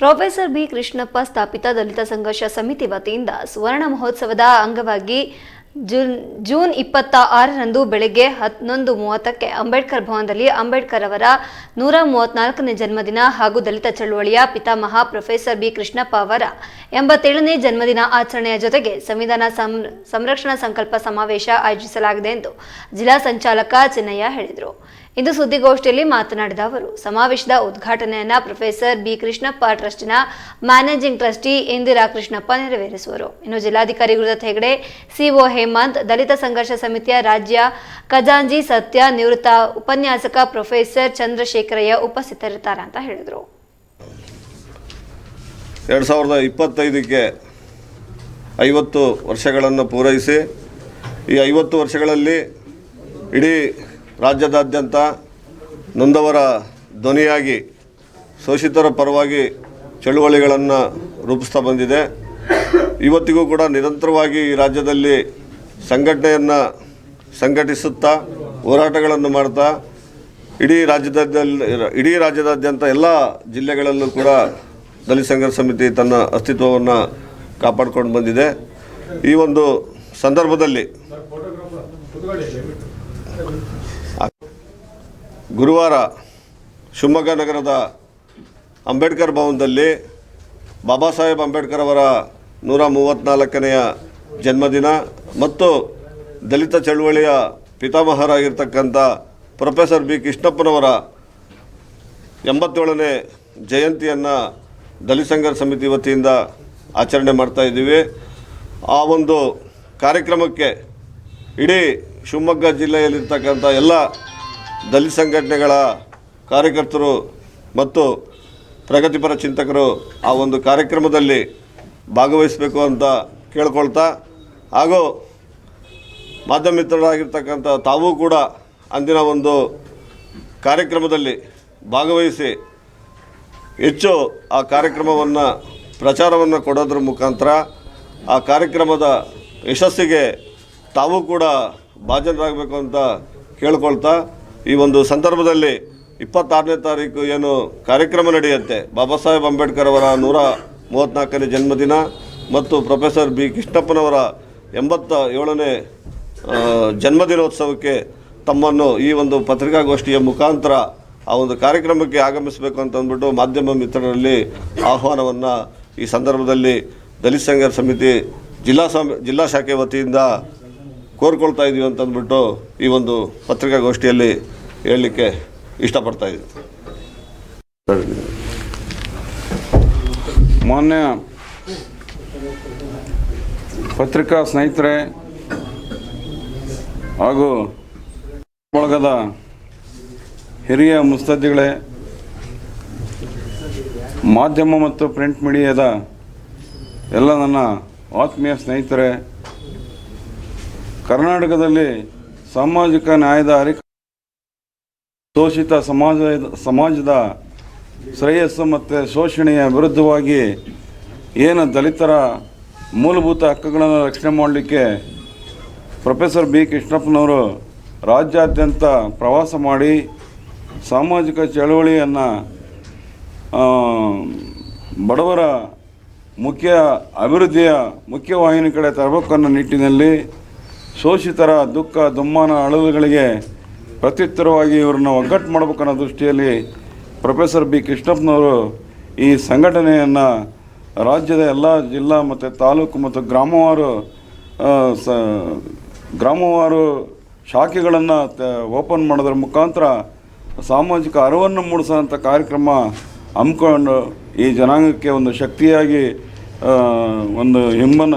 Professor B Krishnappa ಸ್ಥಾಪಿತ ದಲಿತ ಸಂಘರ್ಷ ಸಮಿತಿ ವತಿಯಿಂದ ಸುವರ್ಣ ಮಹೋತ್ಸವದ ಅಂಗವಾಗಿ ಜೂನ್ ಜೂನ್ ಇಪ್ಪತ್ತ ಆರರಂದು ಬೆಳಗ್ಗೆ ಹನ್ನೊಂದು ಮೂವತ್ತಕ್ಕೆ ಅಂಬೇಡ್ಕರ್ ಭವನದಲ್ಲಿ ಅಂಬೇಡ್ಕರ್ ಅವರ ನೂರ ಮೂವತ್ನಾಲ್ಕನೇ ಜನ್ಮದಿನ ಹಾಗೂ ದಲಿತ ಚಳುವಳಿಯ ಪಿತಾಮಹ ಪ್ರೊಫೆಸರ್ ಬಿ ಕೃಷ್ಣಪ್ಪ ಅವರ ಎಂಬತ್ತೇಳನೇ ಜನ್ಮದಿನ ಆಚರಣೆಯ ಜೊತೆಗೆ ಸಂವಿಧಾನ ಸಂರಕ್ಷಣಾ ಸಂಕಲ್ಪ ಸಮಾವೇಶ ಆಯೋಜಿಸಲಾಗಿದೆ ಎಂದು ಜಿಲ್ಲಾ ಸಂಚಾಲಕ ಚಿನ್ನಯ್ಯ ಹೇಳಿದರು. ಇಂದು ಸುದ್ದಿಗೋಷ್ಠಿಯಲ್ಲಿ ಮಾತನಾಡಿದ ಅವರು, ಸಮಾವೇಶದ ಉದ್ಘಾಟನೆಯನ್ನ ಪ್ರೊಫೆಸರ್ ಬಿ ಕೃಷ್ಣಪ್ಪ ಟ್ರಸ್ಟ್ನ ಮ್ಯಾನೇಜಿಂಗ್ ಟ್ರಸ್ಟಿ ಇಂದಿರಾ ಕೃಷ್ಣಪ್ಪ ನೆರವೇರಿಸುವರು. ಇನ್ನು ಜಿಲ್ಲಾಧಿಕಾರಿ ಗುರುದತ್ ಹೆಗಡೆ, ಸಿಒ ಹೇಮಂತ್, ದಲಿತ ಸಂಘರ್ಷ ಸಮಿತಿಯ ರಾಜ್ಯ ಖಜಾಂಜಿ ಸತ್ಯ ನಿವೃತ್ತ ಉಪನ್ಯಾಸಕ ಪ್ರೊಫೆಸರ್ ಚಂದ್ರಶೇಖರಯ್ಯ ಉಪಸ್ಥಿತರಿರ್ತಾರೆ ಅಂತ ಹೇಳಿದರು. ಎರಡು ಸಾವಿರದ ಇಪ್ಪತ್ತೈದಕ್ಕೆ ಐವತ್ತು ವರ್ಷಗಳನ್ನು ಪೂರೈಸಿ, ಈ ಐವತ್ತು ವರ್ಷಗಳಲ್ಲಿ ಇಡೀ ರಾಜ್ಯದಾದ್ಯಂತ ನೊಂದವರ ಧ್ವನಿಯಾಗಿ, ಶೋಷಿತರ ಪರವಾಗಿ ಚಳುವಳಿಗಳನ್ನು ರೂಪಿಸ್ತಾ ಬಂದಿದೆ. ಇವತ್ತಿಗೂ ಕೂಡ ನಿರಂತರವಾಗಿ ಈ ರಾಜ್ಯದಲ್ಲಿ ಸಂಘಟನೆಯನ್ನು ಸಂಘಟಿಸುತ್ತಾ ಹೋರಾಟಗಳನ್ನು ಮಾಡ್ತಾ ಇಡೀ ರಾಜ್ಯದಲ್ಲಿ ಇಡೀ ರಾಜ್ಯದಾದ್ಯಂತ ಎಲ್ಲ ಜಿಲ್ಲೆಗಳಲ್ಲೂ ಕೂಡ ದಲಿತ ಸಂಘರ್ಷ ಸಮಿತಿ ತನ್ನ ಅಸ್ತಿತ್ವವನ್ನು ಕಾಪಾಡಿಕೊಂಡು ಬಂದಿದೆ. ಈ ಒಂದು ಸಂದರ್ಭದಲ್ಲಿ ಗುರುವಾರ ಶಿವಮೊಗ್ಗ ನಗರದ ಅಂಬೇಡ್ಕರ್ ಭವನದಲ್ಲಿ ಬಾಬಾ ಸಾಹೇಬ್ ಅಂಬೇಡ್ಕರ್ ಅವರ ನೂರ ಮೂವತ್ತ್ನಾಲ್ಕನೆಯ ಜನ್ಮದಿನ ಮತ್ತು ದಲಿತ ಚಳುವಳಿಯ ಪಿತಾಮಹರಾಗಿರ್ತಕ್ಕಂಥ ಪ್ರೊಫೆಸರ್ ಬಿ ಕೃಷ್ಣಪ್ಪನವರ ಎಂಬತ್ತೇಳನೇ ಜಯಂತಿಯನ್ನು ದಲಿತ ಸಂಘರ್ಷ ಸಮಿತಿ ವತಿಯಿಂದ ಆಚರಣೆ ಮಾಡ್ತಾ ಇದ್ದೀವಿ. ಆ ಒಂದು ಕಾರ್ಯಕ್ರಮಕ್ಕೆ ಇಡೀ ಶಿವಮೊಗ್ಗ ಜಿಲ್ಲೆಯಲ್ಲಿರ್ತಕ್ಕಂಥ ಎಲ್ಲ ದಲಿತ ಸಂಘಟನೆಗಳ ಕಾರ್ಯಕರ್ತರು ಮತ್ತು ಪ್ರಗತಿಪರ ಚಿಂತಕರು ಆ ಒಂದು ಕಾರ್ಯಕ್ರಮದಲ್ಲಿ ಭಾಗವಹಿಸಬೇಕು ಅಂತ ಕೇಳ್ಕೊಳ್ತಾ ಹಾಗೂ ಮಾಧ್ಯಮಿತ್ರರಾಗಿರ್ತಕ್ಕಂಥ ತಾವೂ ಕೂಡ ಅಂದಿನ ಒಂದು ಕಾರ್ಯಕ್ರಮದಲ್ಲಿ ಭಾಗವಹಿಸಿ ಹೆಚ್ಚು ಆ ಕಾರ್ಯಕ್ರಮವನ್ನು, ಪ್ರಚಾರವನ್ನು ಕೊಡೋದ್ರ ಮುಖಾಂತರ ಆ ಕಾರ್ಯಕ್ರಮದ ಯಶಸ್ಸಿಗೆ ತಾವೂ ಕೂಡ ಭಾಜನರಾಗಬೇಕು ಅಂತ ಕೇಳ್ಕೊಳ್ತಾ ಈ ಒಂದು ಸಂದರ್ಭದಲ್ಲಿ ಇಪ್ಪತ್ತಾರನೇ ತಾರೀಕು ಏನು ಕಾರ್ಯಕ್ರಮ ನಡೆಯುತ್ತೆ. ಬಾಬಾ ಸಾಹೇಬ್ ಅಂಬೇಡ್ಕರ್ ಅವರ ನೂರ ಮೂವತ್ತ್ನಾಲ್ಕನೇ ಜನ್ಮದಿನ. ಮತ್ತು ಪ್ರೊಫೆಸರ್ ಬಿ ಕೃಷ್ಣಪ್ಪನವರ ಎಂಬತ್ತ ಏಳನೇ ಜನ್ಮದಿನೋತ್ಸವಕ್ಕೆ ತಮ್ಮನ್ನು ಈ ಒಂದು ಪತ್ರಿಕಾಗೋಷ್ಠಿಯ ಮುಖಾಂತರ ಆ ಒಂದು ಕಾರ್ಯಕ್ರಮಕ್ಕೆ ಆಗಮಿಸಬೇಕು ಅಂತಂದ್ಬಿಟ್ಟು ಮಾಧ್ಯಮ ಮಿತ್ರರಲ್ಲಿ ಆಹ್ವಾನವನ್ನು ಈ ಸಂದರ್ಭದಲ್ಲಿ ದಲಿತ ಸಂಘರ್ಷ ಸಮಿತಿ ಜಿಲ್ಲಾ ಸಮ, ಜಿಲ್ಲಾ ಶಾಖೆ ವತಿಯಿಂದ ಕೋರ್ಕೊಳ್ತಾ ಇದ್ದೀವಿ ಅಂತಂದ್ಬಿಟ್ಟು ಈ ಒಂದು ಪತ್ರಿಕಾಗೋಷ್ಠಿಯಲ್ಲಿ ಹೇಳಲಿಕ್ಕೆ ಇಷ್ಟಪಡ್ತಾ ಇದ್ದೀವಿ ಮಾನ್ಯ ಪತ್ರಿಕಾ ಸ್ನೇಹಿತರೆ ಹಾಗೂ ಬಳಗದ ಹಿರಿಯ ಮುಸ್ತದ್ದಿಗಳೇ, ಮಾಧ್ಯಮ ಮತ್ತು ಪ್ರಿಂಟ್ ಮೀಡಿಯಾದ ಎಲ್ಲ ನನ್ನ ಆತ್ಮೀಯ ಸ್ನೇಹಿತರೆ, ಕರ್ನಾಟಕದಲ್ಲಿ ಸಾಮಾಜಿಕ ನ್ಯಾಯದ ಅರಿಕ ಶೋಷಿತ ಸಮಾಜ ಸಮಾಜದ ಶ್ರೇಯಸ್ಸು ಮತ್ತು ಶೋಷಣೆಯ ವಿರುದ್ಧವಾಗಿ ಏನು ದಲಿತರ ಮೂಲಭೂತ ಹಕ್ಕುಗಳನ್ನು ರಕ್ಷಣೆ ಮಾಡಲಿಕ್ಕೆ ಪ್ರೊಫೆಸರ್ ಬಿ ಕೃಷ್ಣಪ್ಪನವರು ರಾಜ್ಯಾದ್ಯಂತ ಪ್ರವಾಸ ಮಾಡಿ ಸಾಮಾಜಿಕ ಚಳವಳಿಯನ್ನು ಬಡವರ ಮುಖ್ಯ ಅಭಿವೃದ್ಧಿಯ ಮುಖ್ಯವಾಹಿನಿ ಕಡೆ ತರಬೇಕನ್ನೋ ನಿಟ್ಟಿನಲ್ಲಿ ಶೋಷಿತರ ದುಃಖ ದುಮ್ಮಾನ ಅಳವುಗಳಿಗೆ ಪ್ರತ್ಯುತ್ತರವಾಗಿ ಇವರನ್ನು ಒಗ್ಗಟ್ಟು ಮಾಡಬೇಕನ್ನೋ ದೃಷ್ಟಿಯಲ್ಲಿ ಪ್ರೊಫೆಸರ್ ಬಿ ಕೃಷ್ಣಪ್ಪನವರು ಈ ಸಂಘಟನೆಯನ್ನು ರಾಜ್ಯದ ಎಲ್ಲ ಜಿಲ್ಲಾ ಮತ್ತು ತಾಲೂಕು ಮತ್ತು ಗ್ರಾಮವಾರು ಸ, ಗ್ರಾಮವಾರು ಶಾಖೆಗಳನ್ನು ಓಪನ್ ಮಾಡೋದ್ರ ಮುಖಾಂತರ ಸಾಮಾಜಿಕ ಅರಿವನ್ನು ಮೂಡಿಸೋಂಥ ಕಾರ್ಯಕ್ರಮ ಹಮ್ಮಿಕೊಂಡು ಈ ಜನಾಂಗಕ್ಕೆ ಒಂದು ಶಕ್ತಿಯಾಗಿ ಒಂದು ಹಿಮ್ಮನ